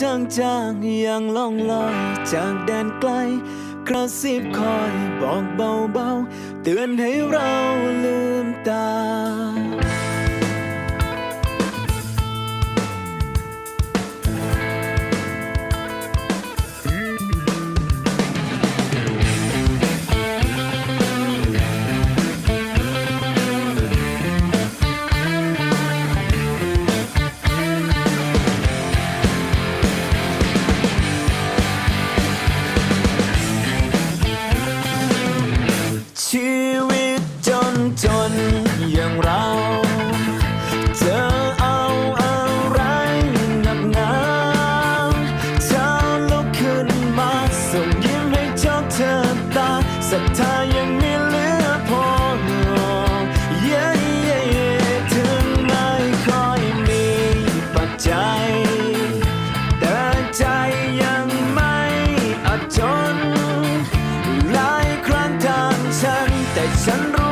จางๆอย่างล่องลอยจากแดนไกล กระซิบคอยบอกเบาๆ เตือนให้เราลืมตา นอย่างเราเจะเอาอะไรหนักหนาเช้าลุกขึ้นมาส่งยิ้มให้เจ้าเธอตาศรัทธายังมีเหลือพอเย้เย้เย้ถึงไม่ค่อยมีปัจจัยแต่ใจยังไม่อับจนหลายครั้งทางฉันแต่ฉัน